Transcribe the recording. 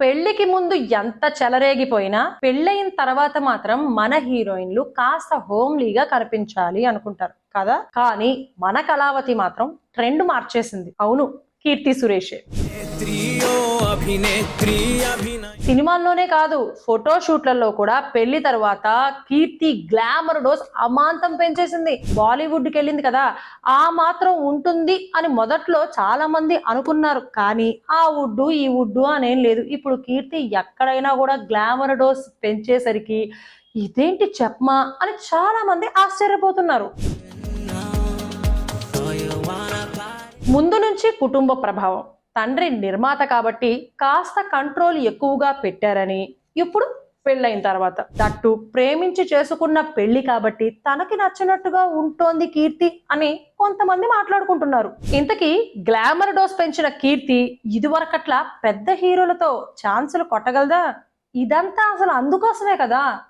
పెళ్ళికి ముందు ఎంత చెలరేగిపోయినా పెళ్ళయిన తర్వాత మాత్రం మన హీరోయిన్లు కాస్త హోమ్లీగా కనిపించాలి అనుకుంటారు కదా? కానీ మన కళావతి మాత్రం ట్రెండ్ మార్చేసింది. అవును కీర్తి సురేషే. సినిమాల్లోనే కాదు ఫోటో షూట్లలో కూడా పెళ్ళి తర్వాత కీర్తి గ్లామర్ డోస్ అమాంతం పెంచేసింది. బాలీవుడ్కి వెళ్ళింది కదా ఆ మాత్రం ఉంటుంది అని మొదట్లో చాలా మంది అనుకున్నారు. కానీ ఆ వుడ్డు ఈ వుడ్డు అనేం లేదు. ఇప్పుడు కీర్తి ఎక్కడైనా కూడా గ్లామర్ డోస్ పెంచేసరికి ఇదేంటి చెప్పమా అని చాలా మంది ఆశ్చర్యపోతున్నారు ముందు నుంచి కుటుంబ ప్రభావం. తండ్రి నిర్మాత కాబట్టి కాస్త కంట్రోల్ ఎక్కువగా పెట్టారని ఇప్పుడు పెళ్ళైన తర్వాత. దట్టు ప్రేమించి చేసుకున్న పెళ్ళి కాబట్టి తనకి నచ్చినట్టుగా ఉంటోంది కీర్తి అని కొంతమంది మాట్లాడుకుంటున్నారు. ఇంతకీ గ్లామర్ డోస్ పెంచిన కీర్తి ఇదివరకట్లా పెద్ద హీరోలతో ఛాన్సులు కొట్టగలదా? ఇదంతా అసలు అందుకోసమే కదా?